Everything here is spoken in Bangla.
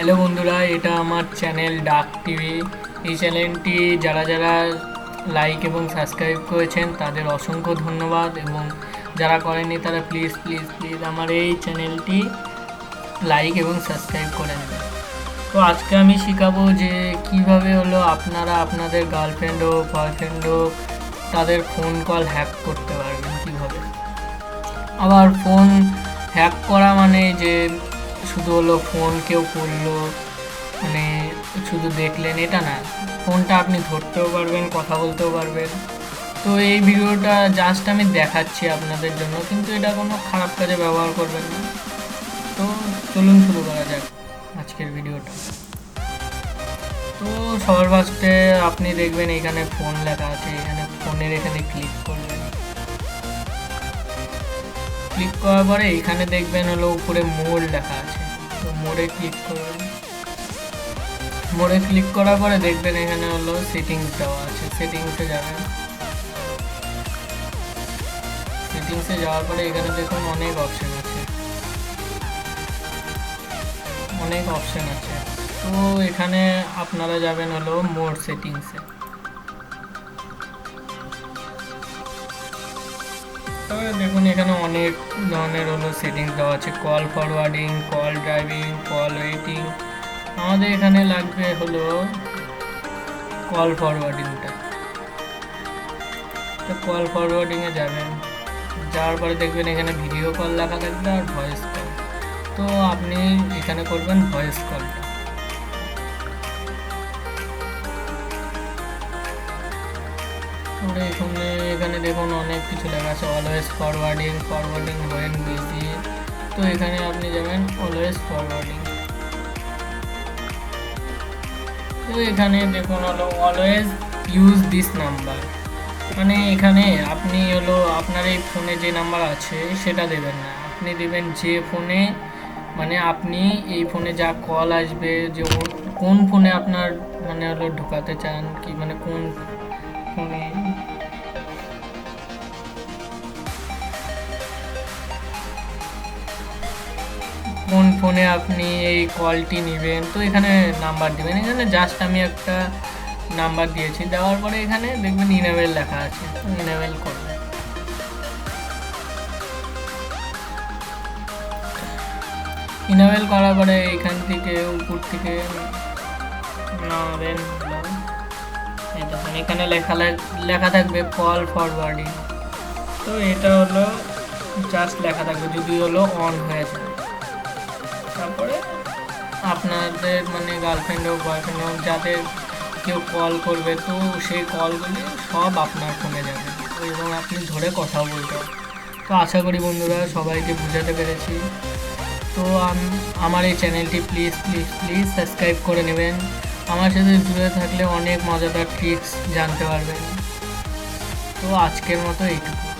হ্যালো বন্ধুরা, এটা আমার চ্যানেল ডাক টিভি। এই চ্যানেলটি যারা যারা লাইক এবং সাবস্ক্রাইব করেছেন, তাদের অসংখ্য ধন্যবাদ এবং যারা করেননি তারা প্লিজ প্লিজ প্লিজ আমার এই চ্যানেলটি লাইক এবং সাবস্ক্রাইব করে নেবেন। তো আজকে আমি শেখাবো যে কীভাবে হলো আপনারা আপনাদের গার্লফ্রেন্ড হোক বয়ফ্রেন্ড হোক, তাদের ফোন কল হ্যাক করতে পারবেন কীভাবে। আবার ফোন হ্যাক করা মানে যে শুধু হলো ফোন কেউ করল মানে শুধু দেখলেন, এটা না। ফোনটা আপনি ধরতেও পারবেন, কথা বলতেও পারবেন। তো এই ভিডিওটা জাস্ট আমি দেখাচ্ছি আপনাদের জন্য, কিন্তু এটা কোনো খারাপ কাজে ব্যবহার করবেন না। তো চলুন শুরু করা যাক আজকের ভিডিওটা। তো সবার ফার্স্টে আপনি দেখবেন এখানে ফোন লেখা আছে, এখানে ফোনের এখানে ক্লিক করবেন ক্লিক করার পরে এখানে দেখবেন হলো উপরে মোড লেখা আছে। তো মোড়ে ক্লিক করবেন মোড়ে ক্লিক করার পরে দেখবেন এখানে হলো সেটিংস দেওয়া আছে। সেটিংসে যাবেন। সেটিংসে যাওয়ার পরে এখানে দেখুন অনেক অপশন আছে। অনেক অপশন আছে। তো এখানে আপনারা যাবেন হলো মোড সেটিংসে তবে দেখুন, এখানে অনেক ধরনের হলো সেটিংস দেওয়া আছে। Call forwarding call driving call waiting আমাদের এখানে লাগবে হলো কল ফরওয়ার্ডিংটা তো কল ফরওয়ার্ডিংয়ে যাবেন। যাওয়ার পরে দেখবেন এখানে ভিডিও কল লেখা থাকবে আর ভয়েস কল তো আপনি এখানে করবেন ভয়েস কলটা তারপরে এখানে এখানে দেখুন অনেক কিছু লেখা আছে always forwarding forwarding when busy তো এখানে আপনি যাবেন অলওয়েজ ফরওয়ার্ডিং তো এখানে দেখুন হলো অলওয়েজ ইউজ দিস নাম্বার মানে এখানে আপনি হলো, আপনার এই ফোনে যে নাম্বার আছে, সেটা দেবেন না। আপনি দেবেন যে ফোনে মানে আপনি এই ফোনে যা কল আসবে, যে কোন ফোনে আপনার মানে হলো ঢোকাতে চান, কি মানে কোন কোন ফোনে আপনি এই কলটি নেবেন? তো এখানে নাম্বার দিবেন। এখানে জাস্ট আমি একটা নাম্বার দিয়েছি। দেওয়ার পরে এখানে দেখবেন ইনেবেল লেখা আছে। ইনেবেল করবেন। ইনেবেল করার পরে এখান থেকে উপর থেকে নামাবেন দেখুন এখানে লেখা লেখা থাকবে কল ফরওয়ার্ডিং তো এটা হলো জাস্ট লেখা থাকবে, যদি হলো অন হয়ে যায়। তারপরে আপনাদের মানে গার্লফ্রেন্ড হোক বয়ফ্রেন্ড হোক, যাদের কেউ কল করবে, তো সেই কলগুলি সব আপনার ফোনে যাবে। এবং আপনি ধরে কথাও বলতে তো আশা করি বন্ধুরা সবাইকে বুঝাতে পেরেছি। তো আমার এই চ্যানেলটি প্লিজ প্লিজ প্লিজ সাবস্ক্রাইব করে নেবেন। আমার সাথে জুড়ে থাকলে অনেক মজাদার ট্রিক্স জানতে পারবেন তো আজকের মতো এইটুকু।